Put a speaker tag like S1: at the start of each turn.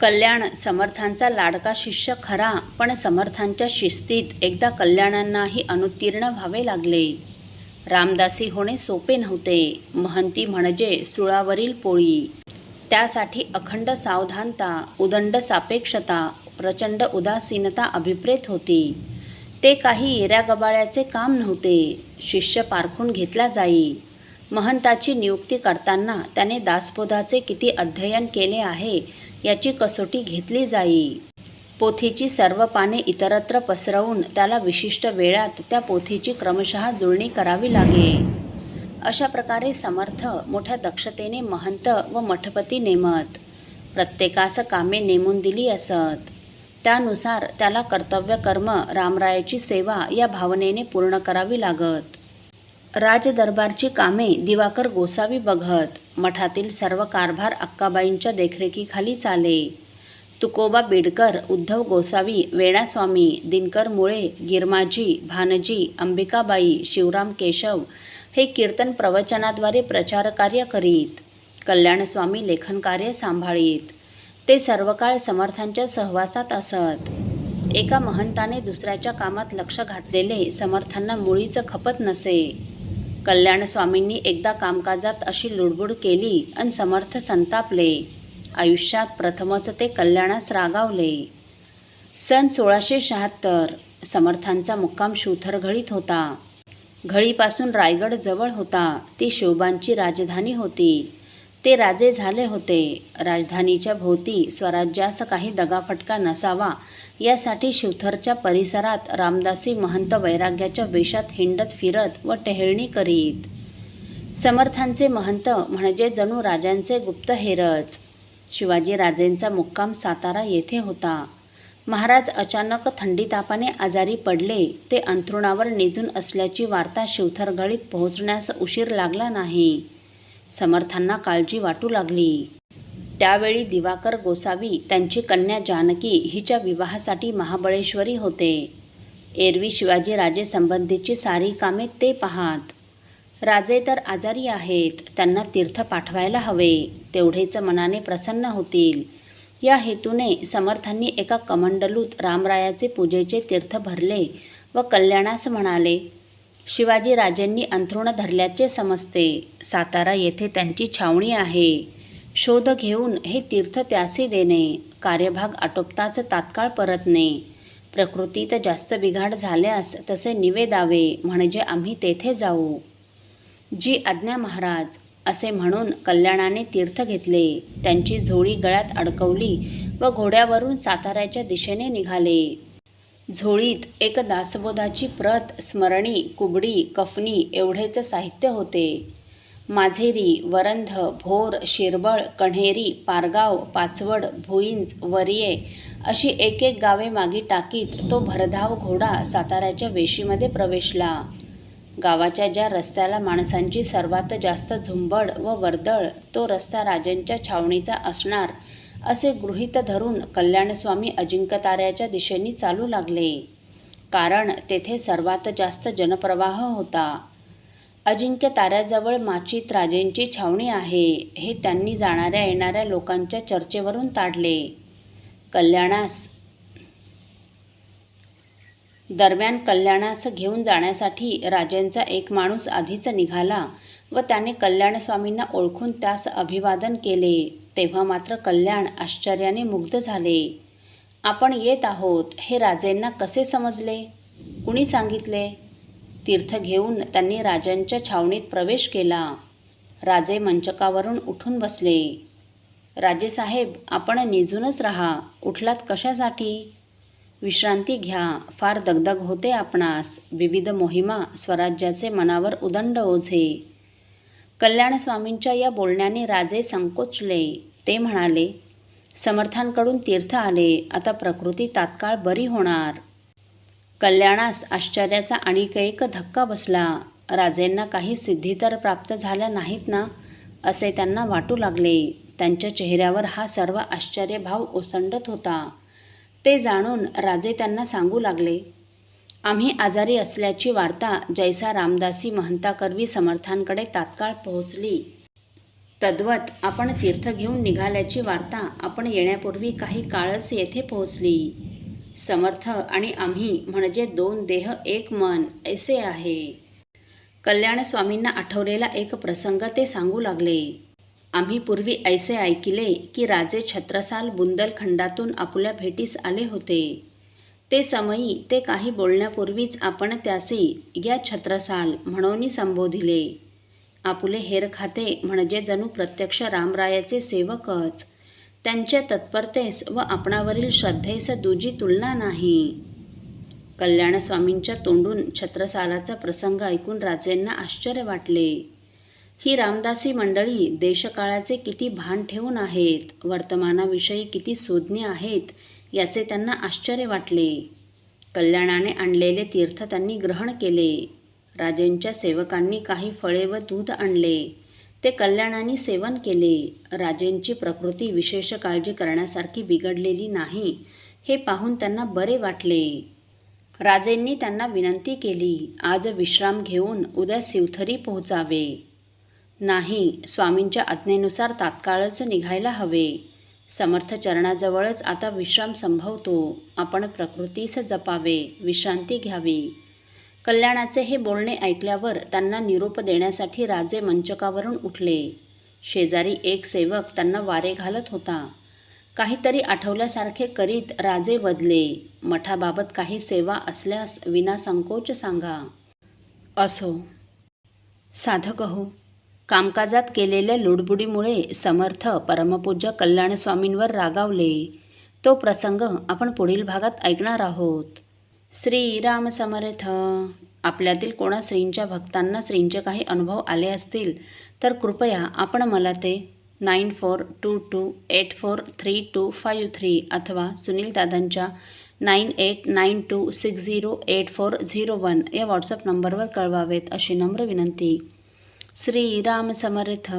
S1: कल्याण समर्थांचा लाडका शिष्य खरा पण समर्थांच्या शिस्तीत एकदा कल्याणांनाही अनुत्तीर्ण व्हावे लागले. रामदासी होणे सोपे नव्हते. महंती म्हणजे सुळावरील पोळी. त्यासाठी अखंड सावधानता उदंड सापेक्षता प्रचंड उदासीनता अभिप्रेत होती. ते काही येऱ्या गबाळ्याचे काम नव्हते. शिष्य पारखून घेतला जाई. महंताची नियुक्ती करताना त्याने दासबोधाचे किती अध्ययन केले आहे याची कसोटी घेतली जाई. पोथीची सर्व पाने इतरत्र पसरवून त्याला विशिष्ट वेळात त्या पोथीची क्रमशः जुळणी करावी लागे. अशा प्रकारे समर्थ मोठ्या दक्षतेने महंत व मठपती नेमत. प्रत्येकास कामे नेमून दिली असत. त्यानुसार त्याला कर्तव्य कर्म रामरायाची सेवा या भावनेने पूर्ण करावी लागत. राजदरबारची कामे दिवाकर गोसावी बघत. मठातील सर्व कारभार अक्काबाईंच्या देखरेखीखाली चाले. तुकोबा बिडकर उद्धव गोसावी वेणास्वामी दिनकर मुळे गिरमाजी भानजी अंबिकाबाई शिवराम केशव हे कीर्तन प्रवचनाद्वारे प्रचारकार्य करीत कल्याणस्वामी लेखनकार्य सांभाळीत. ते सर्व काळ समर्थांच्या सहवासात असत. एका महंताने दुसऱ्याच्या कामात लक्ष घातलेले समर्थांना मुळीच खपत नसे. कल्याणस्वामींनी एकदा कामकाजात अशी लुडबुड केली अन समर्थ संतापले. आयुष्यात प्रथमच ते कल्याणास रागावले. सन सोळाशे शहात्तर समर्थांचा मुक्काम शूथरघळीत होता. घळीपासून रायगड जवळ होता. ती शिवबांची राजधानी होती. ते राजे झाले होते. राजधानीच्या भोवती स्वराज्यास काही दगाफटका नसावा यासाठी शिवथरच्या परिसरात रामदासी महंत वैराग्याच्या वेशात हिंडत फिरत व टेहळणी करीत. समर्थांचे महंत म्हणजे जणू राजांचे गुप्तहेरच शिवाजी राजेंचा मुक्काम सातारा येथे होता. महाराज अचानक थंडीतापाने आजारी पडले ते अंथरुणावर निजून असल्याची वार्ता शिवथरगळीत पोहोचण्यास उशीर लागला नाही. समर्थांना काळजी वाटू लागली. त्यावेळी दिवाकर गोसावी त्यांची कन्या जानकी हिच्या विवाहासाठी महाबळेश्वरी होते. एरवी शिवाजीराजेसंबंधीची संबंधीची सारी कामे ते पाहात राजे तर आजारी आहेत त्यांना तीर्थ पाठवायला हवे तेवढेच मनाने प्रसन्न होतील. या हेतूने समर्थांनी एका कमंडलूत रामरायाचे पूजेचे तीर्थ भरले व कल्याणास म्हणाले शिवाजी राजेंनी अंथरुण धरल्याचे समजते. सातारा येथे त्यांची छावणी आहे. शोध घेऊन हे तीर्थ त्यासी देणे. कार्यभाग आटोपताच तात्काळ परतणे. प्रकृतीत जास्त बिघाड झाल्यास तसे निवेदावे म्हणजे आम्ही तेथे जाऊ. जी आज्ञा महाराज असे म्हणून कल्याणाने तीर्थ घेतले. त्यांची झोळी गळ्यात अडकवली व घोड्यावरून साताऱ्याच्या दिशेने निघाले. झोळीत एक दासबोधाची प्रत स्मरणी कुबडी कफनी एवढेच साहित्य होते. माझेरी वरंध भोर शिरबळ कण्हेरी पारगाव पाचवड भुईंज वरिये अशी एक एक गावे मागी टाकीत तो भरधाव घोडा साताऱ्याच्या वेशीमध्ये प्रवेशला. गावाच्या ज्या रस्त्याला माणसांची सर्वात जास्त झुंबड व वर्दळ तो रस्ता राजांच्या छावणीचा असणार. असे गृहीत धरून कल्याणस्वामी अजिंक्यताऱ्याच्या दिशेने चालू लागले. कारण तेथे सर्वात जास्त जनप्रवाह होता. अजिंक्य ताऱ्याजवळ माचित राजेंची छावणी आहे हे त्यांनी जाणाऱ्या येणाऱ्या लोकांच्या चर्चेवरून ताडले कल्याणास दरम्यान कल्याणास घेऊन जाण्यासाठी राजेंचा एक माणूस आधीच निघाला व त्याने कल्याणस्वामींना ओळखून त्यास अभिवादन केले. तेव्हा मात्र कल्याण आश्चर्याने मुग्ध झाले. आपण येत आहोत हे राजेंना कसे समजले? कुणी सांगितले? तीर्थ घेऊन त्यांनी राजांच्या छावणीत प्रवेश केला. राजे मंचकावरून उठून बसले. राजेसाहेब आपण निजूनच राहा. उठलात कशासाठी? विश्रांती घ्या. फार दगदग होते आपणास. विविध मोहिमा स्वराज्याचे मनावर उदंड ओझे. कल्याणस्वामींच्या या बोलण्याने राजे संकोचले. ते म्हणाले समर्थांकडून तीर्थ आले. आता प्रकृती तात्काळ बरी होणार. कल्याणास आश्चर्याचा आणिक एक धक्का बसला. राजेंना काही सिद्धी तर प्राप्त झाल्या नाहीत ना असे त्यांना वाटू लागले. त्यांच्या चेहऱ्यावर हा सर्व आश्चर्यभाव ओसंडत होता. ते जाणून राजे त्यांना सांगू लागले आम्ही आजारी असल्याची वार्ता जैसा रामदासी महंताकर्वी समर्थांकडे तात्काळ पोहोचली. तद्वत आपण तीर्थ घेऊन निघाल्याची वार्ता आपण येण्यापूर्वी काही काळच येथे पोहोचली. समर्थ आणि आम्ही म्हणजे दोन देह एक मन ऐसे आहे. कल्याण स्वामींना आठवलेला एक प्रसंग ते सांगू लागले. आम्ही पूर्वी ऐसे ऐकिले की राजे छत्रसाल बुंदलखंडातून आपल्या भेटीस आले होते. ते समयी ते काही बोलण्यापूर्वीच आपण त्यासी या छत्रसाल म्हणून संबोधिले. आपुले हेर खाते म्हणजे जणू प्रत्यक्ष रामरायाचे सेवकच. त्यांच्या तत्परतेस व आपणावरील श्रद्धेस दुजी तुलना नाही. कल्याणस्वामींच्या तोंडून छत्रसालाचा प्रसंग ऐकून राजेंना आश्चर्य वाटले. ही रामदासी मंडळी देशकाळाचे किती भान ठेवून आहेत वर्तमानाविषयी किती सुज्ञ आहेत याचे त्यांना आश्चर्य वाटले. कल्याणाने आणलेले तीर्थ त्यांनी ग्रहण केले. राजेंच्या सेवकांनी काही फळे व दूध आणले. ते कल्याणाने सेवन केले. राजेंची प्रकृती विशेष काळजी करण्यासारखी बिघडलेली नाही हे पाहून त्यांना बरे वाटले. राजेंनी त्यांना विनंती केली आज विश्राम घेऊन उद्या शिवथरी पोहोचावे. नाही स्वामींच्या आज्ञेनुसार तात्काळच निघायला हवे. समर्थ चरणाजवळच आता विश्राम संभवतो. आपण प्रकृतीस जपावे विश्रांती घ्यावी. कल्याणाचे हे बोलणे ऐकल्यावर त्यांना निरोप देण्यासाठी राजे मंचकावरून उठले. शेजारी एक सेवक त्यांना वारे घालत होता. काहीतरी आठवल्यासारखे करीत राजे वदले मठाबाबत काही सेवा असल्यास विनासंकोच सांगा. असो. साधक हो कामकाजात केलेल्या लुडबुडीमुळे समर्थ परमपूज्य कल्याणस्वामींवर रागावले. तो प्रसंग आपण पुढील भागात ऐकणार आहोत. श्रीराम समर्थ. आपल्यातील कोणा श्रींच्या भक्तांना श्रींचे काही अनुभव आले असतील तर कृपया आपण मला ते nine four two two eight four three two five three अथवा सुनील दादांच्या nine eight nine two six zero eight four zero one या व्हॉट्सअप नंबरवर कळवावेत अशी नम्र विनंती. श्रीराम समर्थ